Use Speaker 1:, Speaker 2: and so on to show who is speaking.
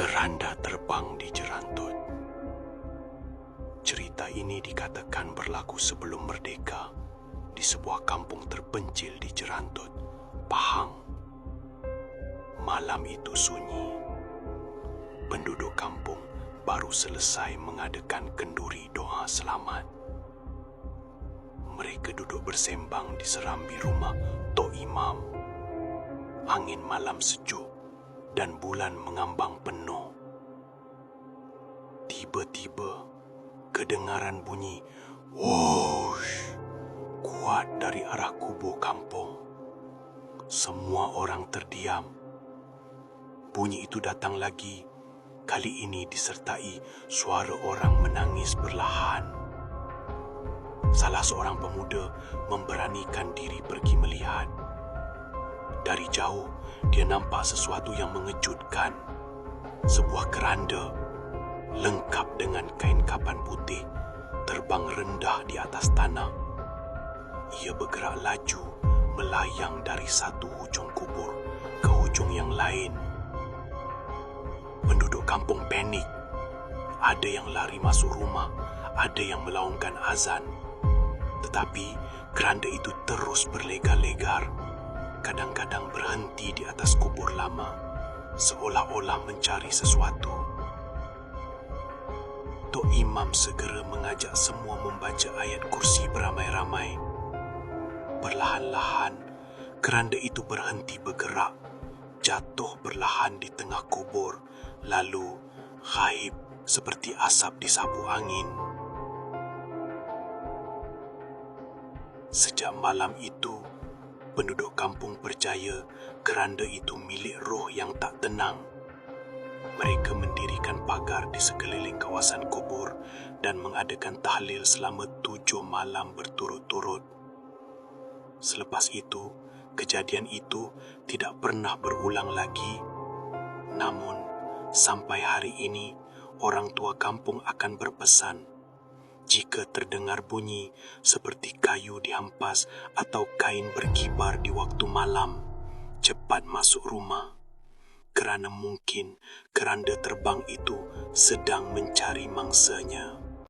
Speaker 1: Keranda terbang di Jerantut. Cerita ini dikatakan berlaku sebelum merdeka di sebuah kampung terpencil di Jerantut, Pahang. Malam itu sunyi. Penduduk kampung baru selesai mengadakan kenduri doa selamat. Mereka duduk bersembang di serambi rumah Tok Imam. Angin malam sejuk dan bulan mengambang penuh. Tiba-tiba kedengaran bunyi whoosh kuat dari arah kubur kampung. Semua orang terdiam. Bunyi itu datang lagi. Kali ini disertai suara orang menangis berlahan. Salah seorang pemuda memberanikan diri pergi melihat. Dari jauh, dia nampak sesuatu yang mengejutkan. Sebuah keranda lengkap dengan kain kapan putih terbang rendah di atas tanah. Ia bergerak laju melayang dari satu hujung kubur ke hujung yang lain. Penduduk kampung panik. Ada yang lari masuk rumah, ada yang melaungkan azan. Tetapi keranda itu terus berlegar-legar kadang-kadang berhenti di atas kubur lama, seolah-olah mencari sesuatu. Tok Imam segera mengajak semua membaca ayat kursi beramai-ramai. Perlahan-lahan, keranda itu berhenti bergerak, jatuh berlahan di tengah kubur, lalu gaib seperti asap di sapu angin. Sejak malam itu, penduduk kampung percaya keranda itu milik roh yang tak tenang. Mereka mendirikan pagar di sekeliling kawasan kubur dan mengadakan tahlil selama tujuh malam berturut-turut. Selepas itu, kejadian itu tidak pernah berulang lagi. Namun, sampai hari ini, orang tua kampung akan berpesan jika terdengar bunyi seperti kayu dihempas atau kain berkibar di waktu malam, cepat masuk rumah. Kerana mungkin keranda terbang itu sedang mencari mangsanya.